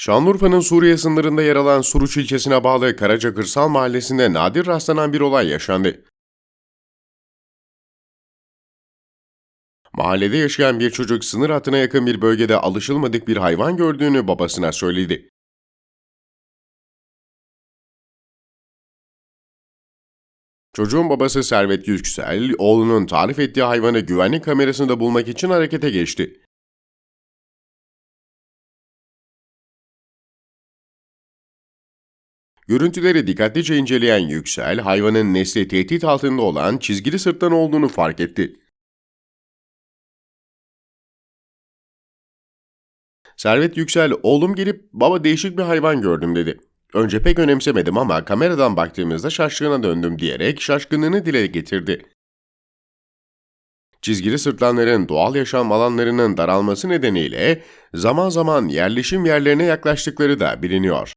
Şanlıurfa'nın Suriye sınırında yer alan Suruç ilçesine bağlı Karaca Kırsal Mahallesi'nde nadir rastlanan bir olay yaşandı. Mahallede yaşayan bir çocuk sınır hattına yakın bir bölgede alışılmadık bir hayvan gördüğünü babasına söyledi. Çocuğun babası Servet Yüksel, oğlunun tarif ettiği hayvanı güvenlik kamerasında bulmak için harekete geçti. Görüntüleri dikkatlice inceleyen Yüksel, hayvanın nesli tehdit altında olan çizgili sırtlan olduğunu fark etti. Servet Yüksel, oğlum gelip baba değişik bir hayvan gördüm dedi. Önce pek önemsemedim ama kameradan baktığımızda şaşkına döndüm diyerek şaşkınlığını dile getirdi. Çizgili sırtlanların doğal yaşam alanlarının daralması nedeniyle zaman zaman yerleşim yerlerine yaklaştıkları da biliniyor.